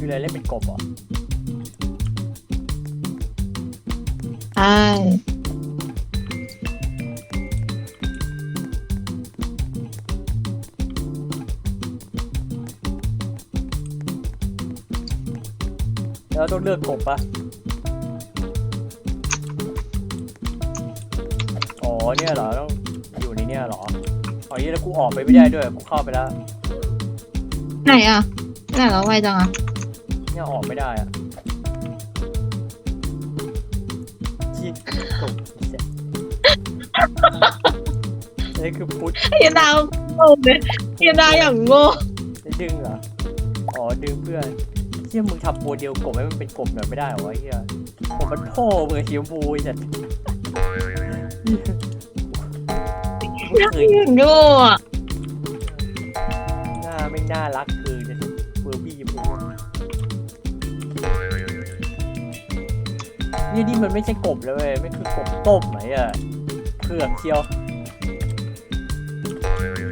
คืออะไรเล่นเป็นกบเหรอใช่แล้วต้องเลือกกบปะอ๋อเนี่ยเหรอต้องอยู่ในเนี่ยเหรออ๋อนี่แล้วกูออกไปไม่ได้ด้วยกูเข้าไปแล้ว ไหนอะไหนแล้วไวจังอะ เนี่ยออกไม่ได้อะที่กบเสร็จนี่คือพุทธเฮียดาวโง่เลยเฮียดาวอย่างโง่ได้ดึงเหรอ อ๋อ ดึงเพื่อนเฮียมึงทำโมเดลกบให้มันเป็นกบหน่อยไม่ได้เหรอวะเฮียผมมันพ่อมือสีชมพูไอ้สัตว์ไม่เคยอย่างโง่อะหน้าไม่น่ารักคือจะเฟ นี่นี่มันไม่ใช่กบแล้วเว้ยไม่คือกบต้มไหมอะเผือกเชียว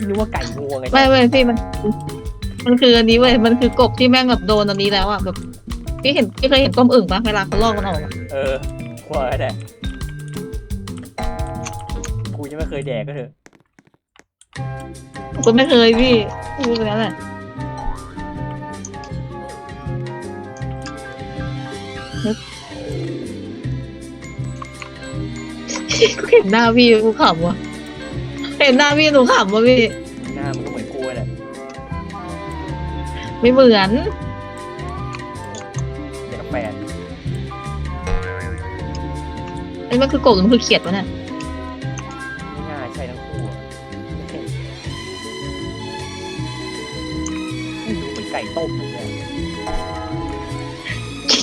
นึกว่าไก่งวงไงไม่เว้ยพี่มัน มันคืออันนี้เว้ยมันคือกบที่แม่งแบบโดนอันนี้แล้วอะแบบพี่เห็นพี่เคยเห็นต้มอึ่งปะเวลาเขาลอกมันออกอะเออควายแดกกูยังไม่เคยแดกก็เถอะผมก็ไม่เคยพี่พูดไปแล้วแหละนึก เห็นหน้าพี่กูขำวะเห็นหน้าพี่หนูขำวะพี่ หน้ามันก็เหมือนกูแหละไม่เหมือน เด็กแฟนไอ้มันคือกบหรือมันคือเขียดวะเนี่ยไม่น่าใช่ทั้งคู่อะไม่รู้เหมือนไก่ต้มเลยเนี่ย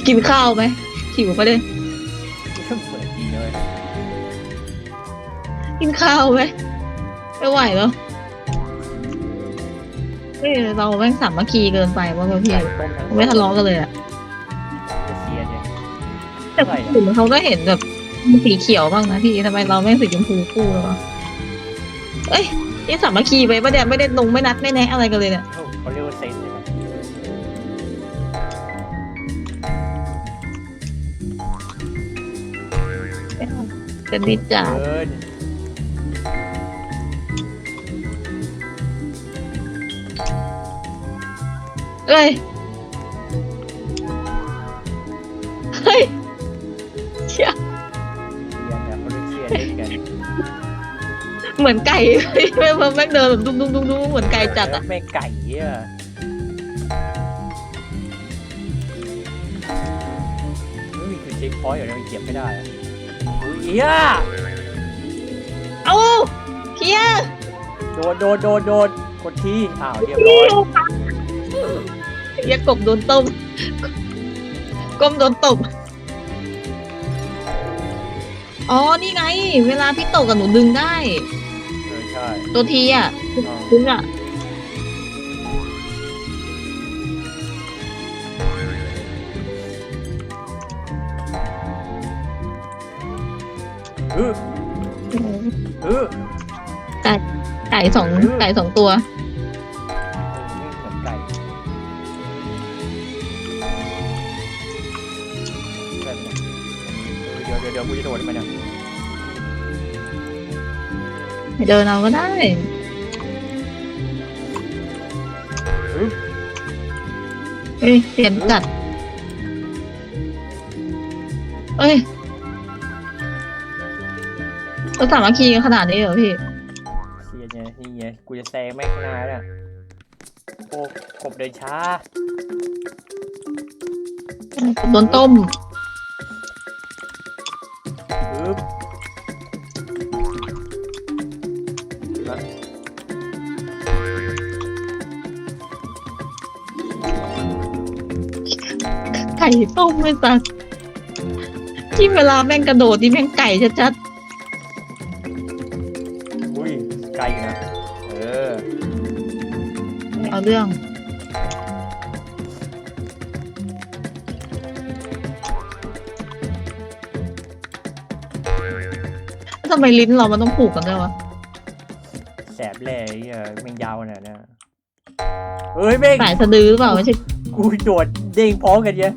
กินข้าวไหมหิวปะเลย ข้าวไหมไม่ไหวแล้วเฮ้ยเราแม่งสามัคคีเกินไปว่าพี่ไก่ต้มทั้งไม่ทะเลาะกันเลยอะจะเสียเนี่ยแต่คนอื่นเขาก็เห็นแบบสีเขียวบ้างนะพี่ทำไมเราแม่งสีชมพูคู่เลยวะเอ้ยนี่สามัคคีไปปะเนี่ยไม่ได้ลงไม่นัดไม่แนะอะไรกันเลยเนี่ยเขาเขาเรียกว่าเซนใช่ไหมจะดีจ้า เออเอ้ย เฮ้ยเชี่ยเรียนเนี่ยเขาเรียกเชียร์เล่นกันเหมือนไก่แม่งแม่งเดินแบบดุ้งดุ้งดุ้งดุ้งเหมือนไก่จัดอะแม่งไก่เนี่ยไม่มีคือเช็คพอยต์อยู่แล้วมันเก็บไม่ได้อะอุ้ยเหี้ยเอ้าเพียโดนโดนโดนโดนกดที่อ้าวเรียบร้อย เพียกบโดนต้ม ก้มโดนตบ อ๋อ นี่ไง เวลาพี่ตกกับหนูดึงได้ เออใช่ตัวทีอะอ๋อดึงอะ เออเออไก่สองไก่สองตัว เดินเอาก็ได้เอ้ยเสียนจัดเอ้ยเราสามัคคีกันขนาดนี้เหรอพี่เชียร์เนี่ยนี่ไงกูจะแซงแม่งข้างหน้าเนี่ยโอ้กบเดินช้า โดนต้ม ต้มไม่สักที่เวลาแม่งกระโดดที่แม่งไก่ชัดอุ้ยไกลอยู่นะ เออ ๆเอาเรื่อง ทำไมลิ้นเรามันต้องผูกกันด้วยวะแสบแหล่ไอ้เหี้ยแม่งยาวขนาดเนี้ยเฮ้ยแม่งสายสะดือหรือเปล่าไม่ใช่กูโดดเด้งพร้อมกันเยอะ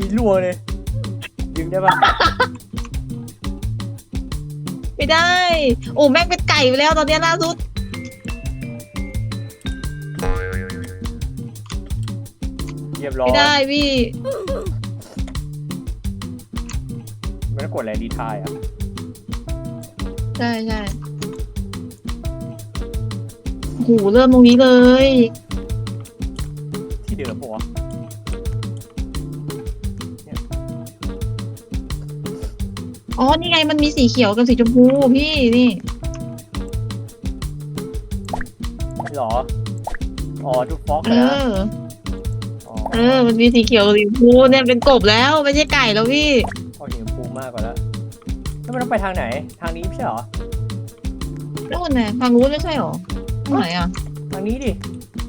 จีล่วงเลยดึงได้ปะไม่ได้ โอ้แม่งเป็นไก่ไปแล้วตอนเนี้ยล่าสุด เรียบร้อยไม่ได้พี่ ไม่ต้องกดอะไรดีทายอะใช่ใช่โหเริ่มตรงนี้เลย ที่เดิมปะวะ อ๋อ นี่ไงมันมีสีเขียวกับสีชมพูพี่นี่หรอ อ๋อดูฟ็อกเอนะอ อ๋อเออ มันมีสีเขียวกับสีชมพูเนี่ยเป็นกบแล้วไม่ใช่ไก่แล้วพี่เอาสีชมพูมากกว่าแล้วแล้วมันต้องไปทางไหน ทางนี้ไม่ใช่เหรอ นู่นไงทางนู้นไม่ใช่หรอทางไหนอะ ทางนี้ดิ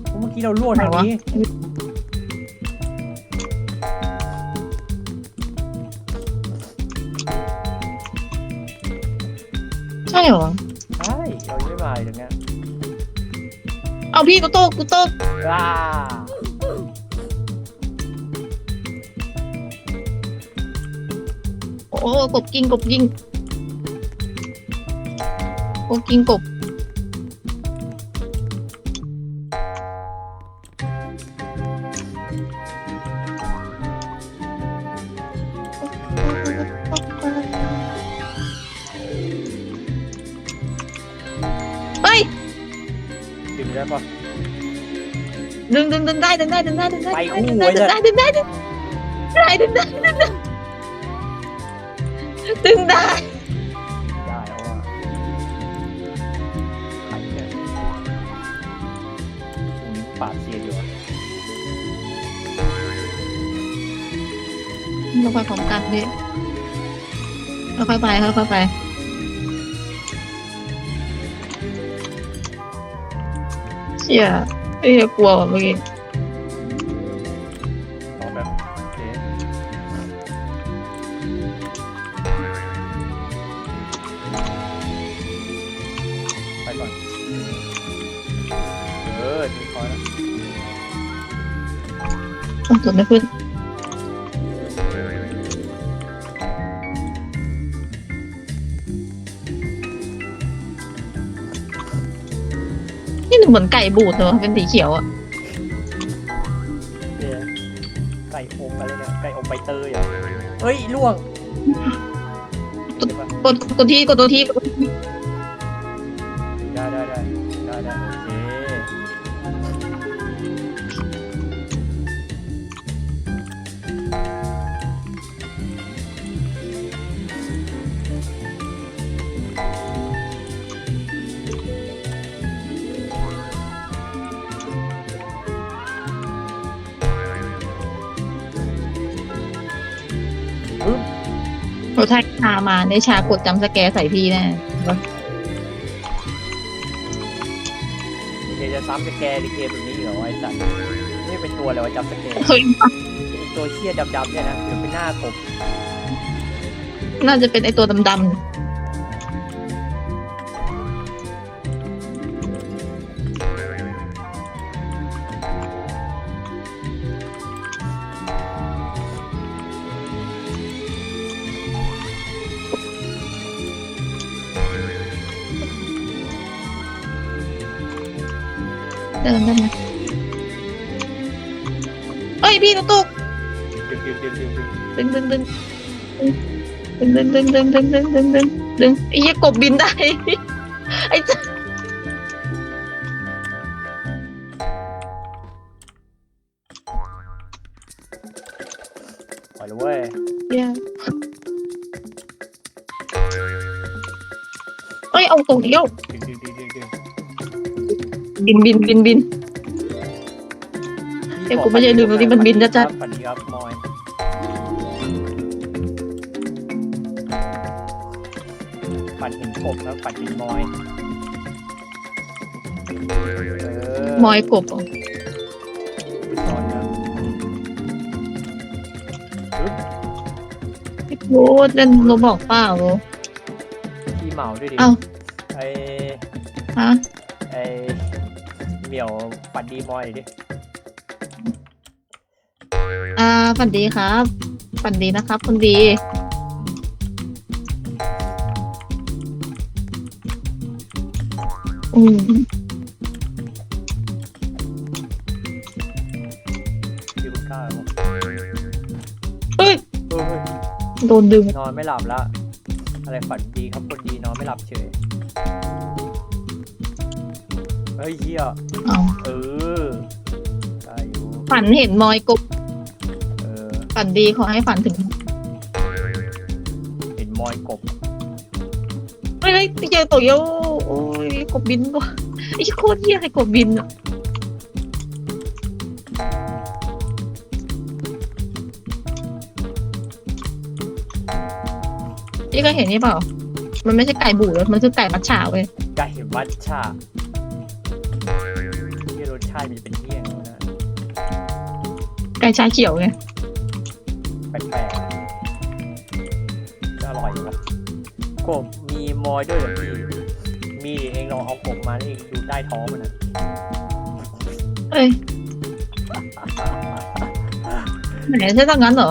เพราะเมื่อกี้เราล่วงทางนี้ ใช่หรอ ใช่เรายังไม่มาเลยตรงเนี้ยเอาพี่กูโตกกูโตกว้าโอ้กบกินกบกินกบกินกบ ดึงดึงได้ดึงได้ดึงได้ดึงได้ไปคู่ดึงได้เดึยงได้ดึงได้ดึงได้ดึงได้ดึงได้ได้ได้แล้วอะใครเนี่ยตรงนี้ปาดเซียอยู่อะเราไปพร้อมกันดิเราค่อยไปค่อยๆไปเชี่ยเอ้ยกลัวว่ะเมื่อกี้ ไม่ขึ้นนี่มันเหมือนไก่บูดเหรอเป็นสีเขียวอะเนี่ยไก่อบอะไรเนี่ยไก่อบใบเตยเหรอเฮ้ยล่วงเดี๋ยวก่อนกดกดที่กดตัวที่กดตัวที่ เราไทยชามาในชากดจำสแกร์ใส่พี่แน่เดี๋ยวจะซ้ำสแกนในเกมแบบนี้อีกเหรอวะไอ้สัตว์นี่เป็นตัวอะไรวะจำสแกนเฮ้ยไอ้ตัวเชี่ยดำๆเนี่ยนะหรือเป็นหน้ากบ น่าจะเป็นไอตัวดำๆ เดินได้ไหมเอ้ยพี่ตุ๊กตุ๊กดึงดึงดึงดึงดึงดึงดึงดึงดึงดึงดึงดึงดึงดึงดึงดึงดึงไอ้เหี้ยกบบินได้ไอ้เจ้าปล่อยเลยเว้ยเหี้ยเอ้ยเอาตรงเดียว บินบินบินบิน เอ้ยกูไม่ใช่ลืมตรงที่มันบินนะจ๊ะสวัสดีครับมอยปั่นหินกบแล้วปั่นหินมอยเออมอยกบเหรอตอนนั้นพี่พูดเล่นโรบอกเปล่า พี่เหมาด้วยดิเอ้า ไอ้ฮะไอ้ เหมียวปั่นดีมอยดิออ่าฝันดีครับฝันดีนะครับคนดี อืมพี่คุณกล้าบอกเฮ้ยเฮ้ยโดนดึงนอนไม่หลับละอะไรฝันดีครับคนดีนอนไม่หลับเฉย เฮ้ยเฮียเอาเออได้อยู่ฝันเห็นมอยกบเออฝันดีขอให้ฝันถึงเห็นมอยกบเฮ้ยเจอตัวเยอะโอ้ยกบบินว่ะไอ้โคตรเหี้ยไอ้กบบินอะพี่ก็เห็นนี่เปล่า มันไม่ใช่ไก่บูดแล้วมันคือไก่มัดฉาเว้ย ไก่มัทฉะที่รสชาติมันจะเป็นเที่ยงแล้วนะไก่ชาเขียวไงแปลกๆก็อร่อยอยู่นะกบมีมอยด้วยเหรอพี่มีเองลองเอากบมาแล้วเองดูใต้ท้องมันนะเอ้ยไหนใช่ตอนนั้นเหรอ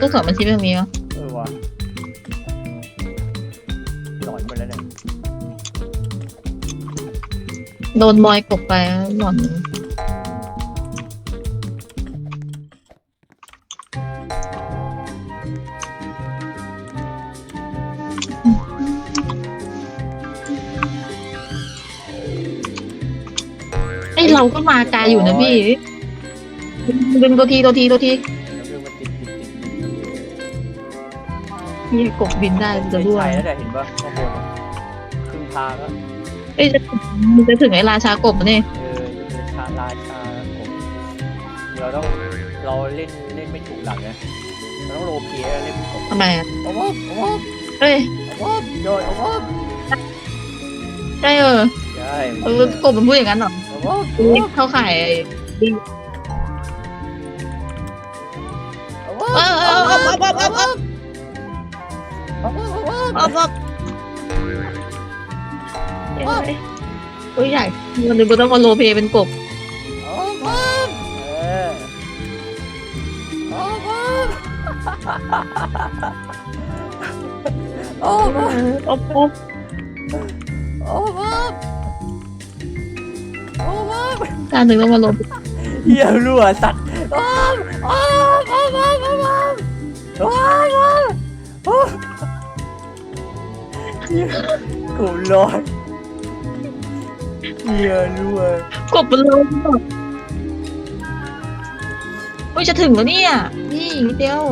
ตู้สอบบัญชีไม่มีเหรอเออว่ะหลอนหมดแล้วเนี่ยโดนมอยกบไปหล่อน เราก็มาไกลอยู่นะพี่ดึงตัวทีตัวทีตัวทีแล้วคือมันติดติดติดพี่กบบินได้จะรั่วใช่แล้วแต่เห็นปะข้างบนอะครึ่งทางแล้วเอ้ยจะมันจะถึงไอ้ราชากบแล้วเนี่ยเออราชาราชากบเราต้องเราเล่นเล่นไม่ถูกหลังนะเราต้องโรลเพลย์เล่นเป็นกบทำไมอะเอาวะเอาวะเอ้ยเอาวะโดนเอาวะใช่เออใช่เออกบมันพูดอย่างนั้นเหรอ นี่เขาขายเออเออเออเออเออเออโอ้ยใหญ่วันนี้โบต้องมาโรเพเป็นกบโอ้โบโอ้โบโอ้โหะเอาเอาเอาวะเอาวะการนึกต้องมาโรลเฮียรั่วสัตว์อ้าวอ้าวอ้าวอ้าวอ้าวอ้าวอ้าวอ้าวอ้าวเฮียกูร้อนเฮียรั่ว กบมันโรลอุ้ยจะถึงแล้วเนี่ย นี่อีกนิดเดียว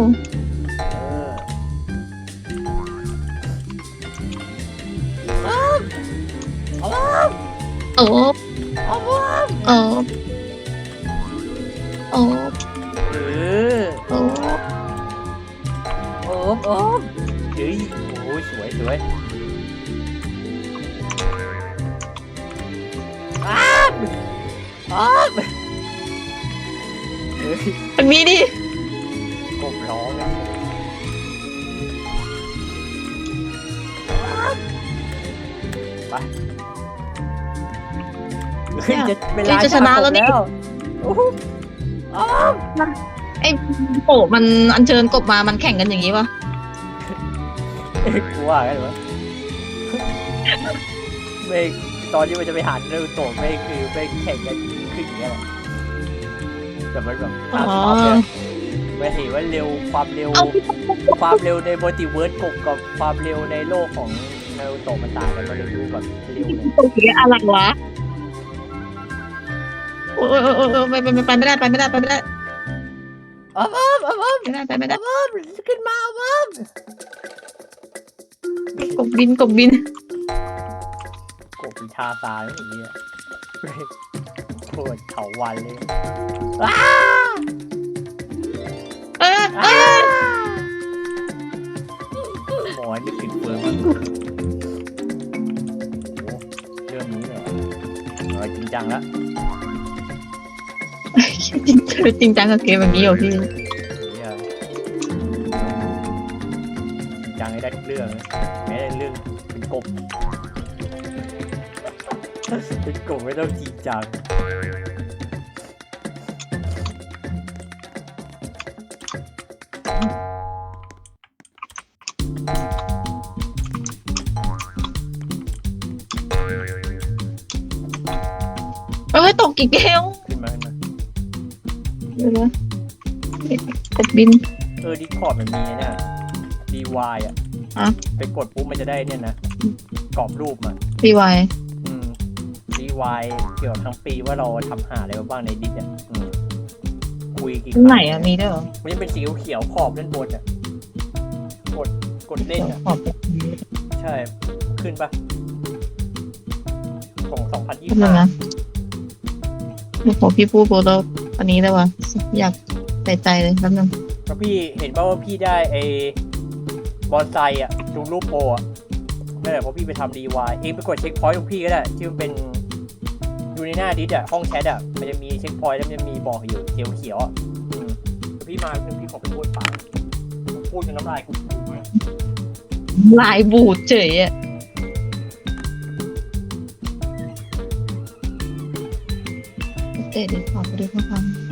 โอ้ โอ้อ้าวโอ้โอ้เออโอ้โอ้โอ้เฮ้ยโอ้ยสวยสวยอ้าวอ้าวเฮ้ยมันมีดิกบร้องเลยไป เฮ้ยจะเวลาจะชนะแล้วนี่ โอ้โหอ้าวไอ้โปะมันอัญเชิญกบมา มันแข่งกันอย่างนี้วะเอ้ยกูว่าไงวะไม่ตอนที่มันจะไปหาเรื่องโตะไม่คือไม่แข่งกันขึ้นอย่างเงี้ยแหละแต่มันแบบอ๋อตามความเนี่ยไม่เห็นว่าเร็วความเร็ว เอาความเร็วในมัลติเวิร์สกบกับความเร็วในโลกของนารูโตะมันต่างกันมันเลยดูแบบเร็วเลยตรงนี้อะไรวะ โอ้ยโอ้ยโอ้ยโอ้ยไปไปไปไปไม่ได้ไปไม่ได้ไปไม่ได้อ้าวอ้าวอ้าวอ้าวไม่ได้ไปไม่ได้อ้าวขึ้นมาอ้าวกบบินกบบินกบมีชาตาไม่อย่างเงี้ยโคตรเขาวันเลยอ้าเออเออ้าอหมอนึกถึงเฟิร์มโอ้เรื่องนี้เลยเอาจริงจังละ จริงจริงจังกับเกมแบบนี้เหรอพี่เนี่ยจริงจังให้ได้ทุกเรื่องนะแม้แต่เรื่องเป็นกบเป็นกบไม่ต้องจริงจังเอ้ยตกกี่แก้ว บิน เออดิคอร์ดมันมีเนี่ย DY อะอะไปกดปุ๊บมันจะได้เนี่ยนะกรอบรูปมารีไวอืม DY เกี่ยวกับทั้งปีว่าเราทำหาอะไรมาบ้างในดิสเนี่ยอืมคุยกี่คตรงรั้ไหนงอะมีด้วยเหรอมันจะเป็นสีเขียวๆขอบด้านบนอะกดกดเล่นอะ ขอบใช่ ขึ้นปะของสองพันยี่แป๊สิบบนึงห้านะโอ้โหพี่พูดโบแล้วอันนี้ได้วะอยากใส่ใจเลยแป๊บนึงแล้ว พี่เห็นป่าว่าพี่ได้ไอ้บอนไซอะดูรูปโปรอะนั่นแหละเพราะพี่ไปทำดีวายเองไปกดเช็คพอยต์ของพี่ก็ได้ที่มันเป็นดูในหน้าดิสอะห้องแชทอะมันจะมีเช็คพอยต์แล้วมันจะมีบอกอยู่เขียวเขียวอะพี่มาหนึ่งพี่ขอไปพูดปากพูดจนน้ำลายกูลายบูดเฉยอะเตะดิขอไปดูข้อความ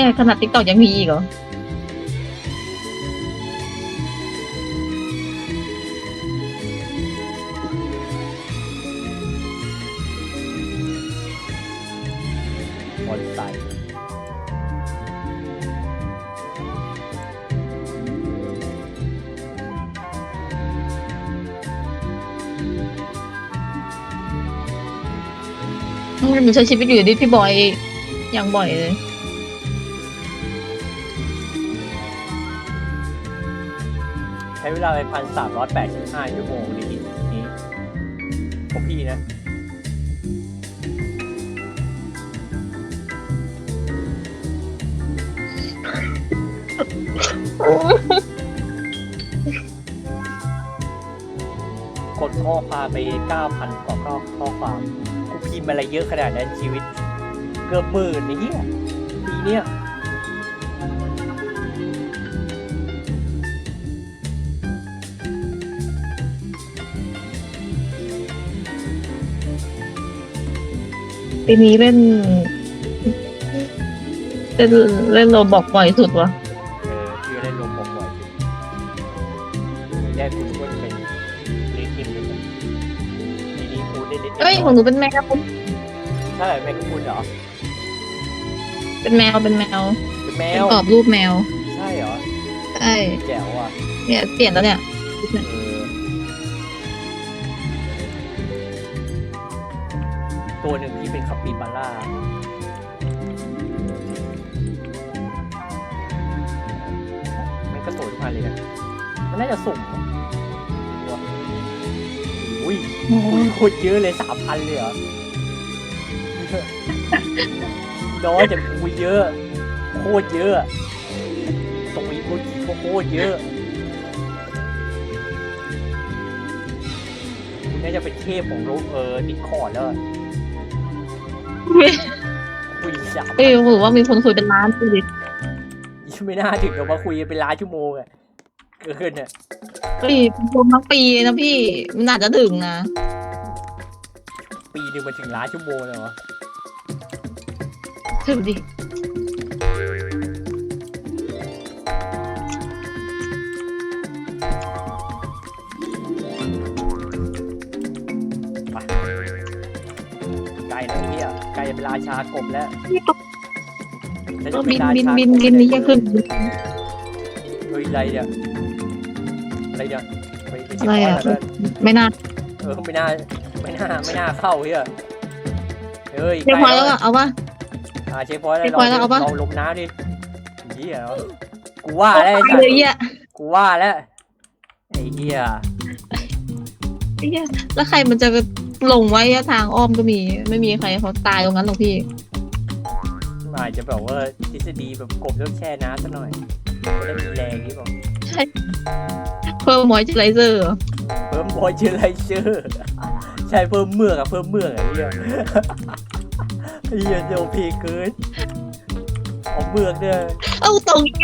แย่ขนาดติ๊กต็อกยังมีอีกเหรอ บอนไซมันใช้ชีวิตอยู่ดิพี่บอยอย่างบ่อยเลย เวลาไปพันสามร้อยแปดสิบห้าชั่วโมงนี้นี้ของพี่นะกดข้อความไปเก้าพันกว่าข้อข้อความกูพิมพ์อะไรเยอะขนาดนั้นชีวิต เกือบหมื่นนี่ปีเนี้ย ปีนี้เล่น เล่นเล่นโรบอกบ่อยสุดวะเออพี่ก็ได้รวมผมบ่อยทีแรกคุณก็จะเป็นเลี้ยงทีมเลยนะทีนี้คุณได้เล่นเอ้ยของหนูเป็นแมว ใช่แม่ก็คุณเหรอเป็นแมวเป็นแมวเป็นแมเป็นวกรอบรูปแมว ใช่เหรอใช่แจ๋วอะเนี่ยเปลี่ยนแล้วเนี่ย เออ จะสุ่มมั้งตัวอุ้ยคุยโคตรเยอะเลยสามพันเลยเหรอเยอะน้อยแต่คุยเยอะ โคตรเยอะตรงนี้โคตรโคตรเยอะคุณน่าจะเป็นเทพของโลกเออดิคอร์ดแล้วอะคุยสามเอ้ยหรือว่ามีคนคุยเป็นล้านดูดิไม่น่าถึงกับว่าคุยเป็นล้านชั่วโมงอะ เกินเนี่ยเอ้ยรวมทั้งปีเลยนะพี่มันอาจจะถึงนะ ปีหนึ่งมันถึงล้านชั่วโมงเลยวะถึงดิไปไกลแล้วไอ้เนี่ยไกลจะเป็นราชากบแล้วฉันก็จะเป็บินราบินชาบินกบบินนี้จะขึ้น เฮ้ยอะไรเนี่ย อะไรเนี่ยไปไปเช็คอะไรพอยอะต์หน่อยก็ไม่น่าเออไม่น่าไม่น่าไม่น่าเข้าเฮียเฮ้ยเรียบใกร้อยล้แล้วอะเอาวะ อ่าเช็คพอยต์ได้เช็คพอยต์แล้วเอาปะ ลองลงน้ำดิเหี้ยกูว่าแล้วไอ้ไปสัตเลยว์เหี้ยกูว่าแล้วไอ้เหี้ยไอ้เหี้ยแล้วใครมันจะลงไว้อะทางอ้อมก็มี ไม่มีใครเขาตายตรงนั้นหรอกพี่ อาจจะแบบว่าทฤษฎีแบบกบต้องแช่น้ำสักหน่อยจะได้มีแรงนี่บอก เพิ่มมอยเจอไรเซอร์เพิ่มบอยเจอไรเชอร์ใช่เพิ่มเมือกอะเพิ่มเมือกอะเหี้ยไอ้เหี้ยเดี๋ยวพีเกินเอาเมือกเนี่ยเอ้าตรงนี้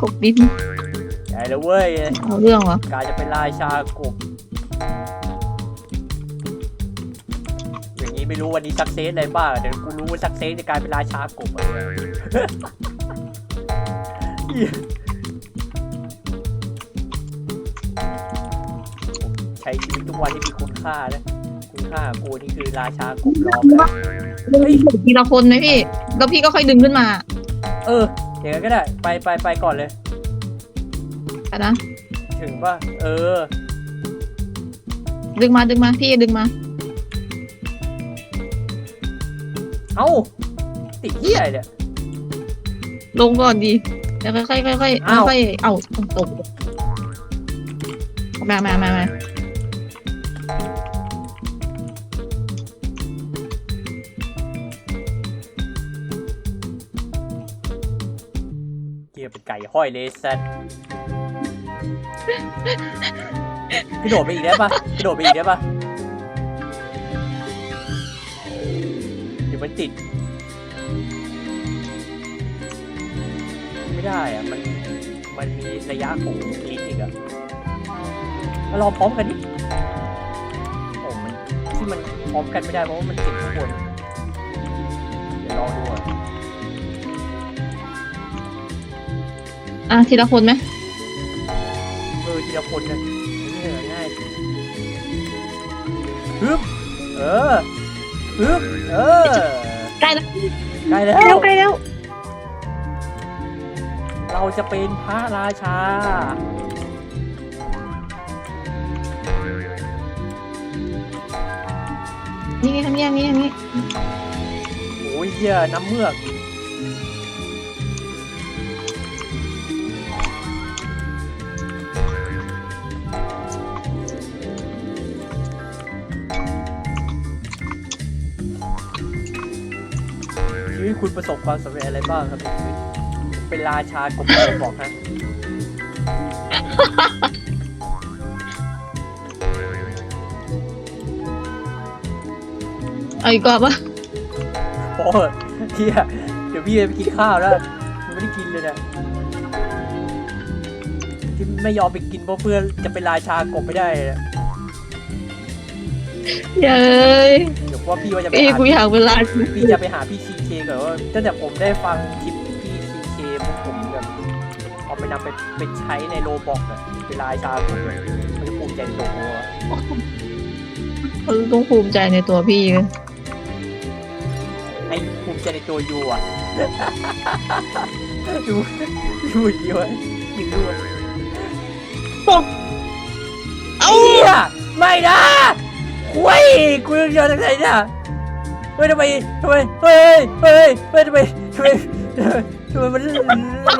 กบดินใหญ่แล้วเว้ยเอาเรื่องวะกลายจะเป็นราชากบอย่างนี้ไม่รู้วันนี้สักเซสอะไรบ้างเดี๋ยวกูรู้ว่าสักเซสในการเป็นราชากบอะไรเหี้ย ใช้ชีวิตทุกวันที่มีคุณค่านะคุณค่าของกูนี่คือราชากบล้อมแล้ว เฮ้ยทีละคนไหมพี่ แล้วพี่ก็ค่อยดึงขึ้นมาเอออย่างนั้นก็ได้ ไปไปไปก่อนเลย อะนะ ถึงป่ะ เออ ดึงมาดึงมาพี่ดึงมา เอ้า ติดเหี้ยอะไรเนี่ย ลงก่อนดี แล้วค่อยๆค่อยๆอ้าวค่อยๆเอาตกมามามามาเกียเป็นไก่ห้อยเลยสัตว์กระโดดไปอีกได้ปะกระโดดไปอีกได้ปะเดี๋ยวมันติด ไม่ได้อะมันมันมีระยะของลิ้นอีกอะมาลองพร้อมกันดิโอ้มันที่มันพร้อมกันไม่ได้เพราะว่ามันติดข้างบนเดี๋ยวลองดูอะอะทีละคนไหมเออทีละคนนะนี่เหรอง่ายฮึบเออฮึบเออใกล้แล้วใกล้แล้ใกล้แล้ววใกล้แล้ว เราจะเป็นพระราชา นี่ไงทำนี่ทำนี่ทำนี่โอ้ยเหี้ยน้ำเมือก ชีวิตคุณประสบความสำเร็จอะไรบ้างครับในชีวิต เป็นราชากบฏบอกฮะเอาอีกกรอบปะโอ้ยเฮียเดี๋ยวพี่จะไปกินข้าวแล้วยังไม่ได้กินเลยเนะที่ไม่ยอมไปกินเพราะเพื่อนจะเป็นราชากบไม่ได้นะเย้ยเดี๋ยวว่าพี่ว่าจะไปพี่หา กูอยากเป็นลานพี่จะไปหาพี่ซีเคก่อนว่าตั้งแต่ผมได้ฟังคลิป นำไปไปใช้ในโรบอกอะเป็นราชากบเลยมันจะภูมิใจในตัวกูอะเขาต้องภูมิใจในตัวพี่เลยไอ้ภูมิใจในตัวยูอะดูดูอย่างนี้วะยิงด้วยเอ้าเฮียไม่นะคุยกูจะยอมจากไหนเนี่ยเฮ้ยทำไมทำไมเฮ้ยเฮ้ยเฮ้ยทำไมทำไมทำไมมัน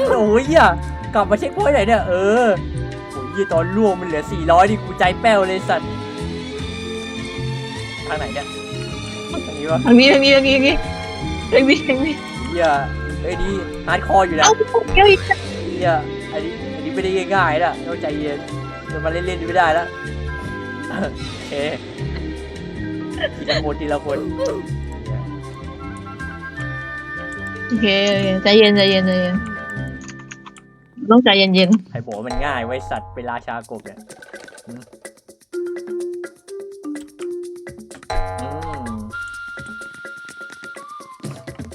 โอ้ยอะ กลับมาเช็คพอยต์ไหนเนี่ยเออโอ้ยเหี้ยตอนร่วงมันเหลือ 400ดิกูใจแป้วเลยสัตว์ทางไหนเนี่ยทางนี้วะทางนี้ทางนี้ทางนี้ทางนี้ทางนี้ทางนี้เฮียเฮ้ยนี่ฮาร์ดคอร์อยู่นะเอ้าเดี๋ยวอีกเฮียอันนี้อันนี้ไม่ได้ง่ายๆนะต้องใจเย็นจะมาเล่นๆไม่ได้แล้วโอเคทีละคนทีละคนโอเคใจเย็นใจเย็นใจเย็น ต้องใจเย็นเย็นใครบอกว่ามันง่ายไว้สัตว์เป็นราชากบเนี่ยอืมอืม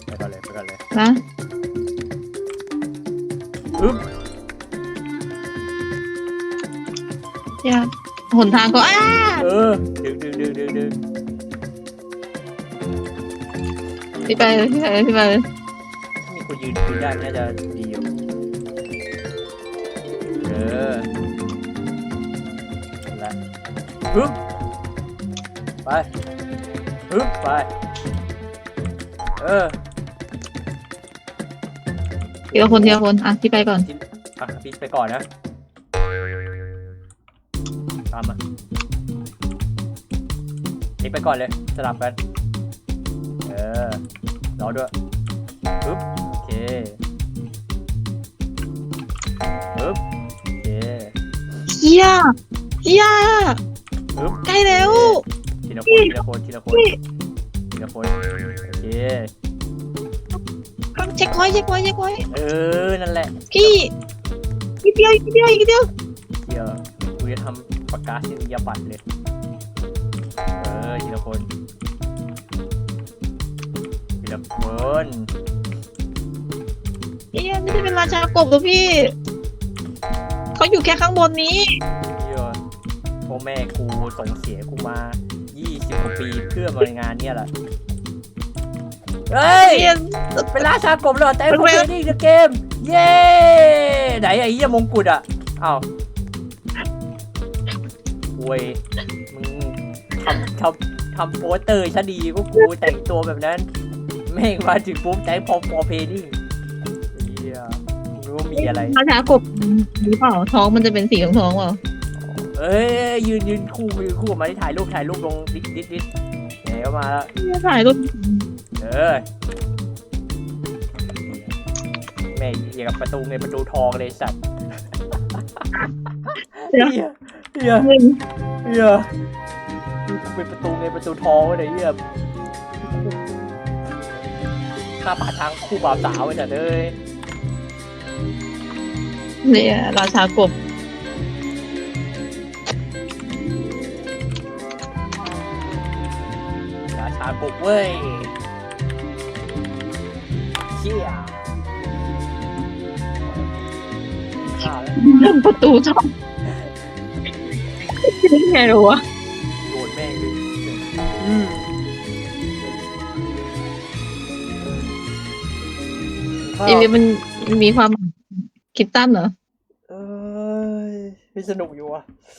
ไปก่อนเลยไปก่อนเลยๆนะอึ๊บอย่าหนทางก็อ้าเออดึงดึงดึงดึงดึงพี่ไปเลยพี่ไปเลยพี่ไปเลยถ้ามีคนยืนยืนได้น่าจะดีอยู่ เออและอึ๊บไปฮึบไป เออทีละคนทีละคนอะพี่ไปก่อน อะพี่ไปก่อนนะ ตามมาพี่ไปก่อนเลย สลับกัน เออรอด้วยปึ๊บโอเค เฮียเฮียปึ๊บใกล้แล้ว ทีละคนทีละคนทีละคนทีละคนโอเคเช็คพอยต์เช็คพอยต์เช็คพอยต์เออนั่นแหละพี่อีกเดียวอีกเดียวอีกเดียวเดี๋ยวกูจะทำปากกาสิยาบัตรเลยเออทีละคนทีละคนเฮียไม่ได้เป็นราชากบหรอพี่ เขาอยู่แค่ข้างบนนี้เดี๋ยวพ่อแม่กูส่งเสียกูมา 20กว่าปีเพื่อมางานเนี่ยแหละเฮ้ยเฮียเป็นราชากบเหรอแต่เป็นผมเวลเป็นนี่เกม เย้ ไหนไอ้เหี้ยมงกุฎอะอ้าวโว้ยมึงทำทำทำโปสเตอร์ชะดีก็กูแต่งตัวแบบนั้น แม่งมาถึงปุ๊บใจพอพอเพนี่เหี้ย มึงรู้ว่ามีอะไรราชากบหรือเปล่าท้องมันจะเป็นสีของท้องเปล่าเอ้ยยืนยืนคู่ยืนคู่กับมาที่ถ่ายรูปถ่ายรูปลงดิสดิสดิสไหนก็มาแล้วเฮียถ่ายรูปเออแม่เหี้ยกับประตูเงินประตูทองเลยสัตว์เดี๋ยวเฮียเฮียหนึ่งเฮียเป็นประตูเงินประตูทองเลยเฮียข้าป่าทางคู่บ่าวสาวไปจัดเลย เนี่ยราชากบราชากบเว้ยเชี่ยข้าแล้วเรื่องประตูท้องนี่ไงรู้วะโดนแม่งเลยอืมข้าอีวีมันมันมีความ คิดตั้นเหรอ เอ้ยมีสนุกอยู่อะ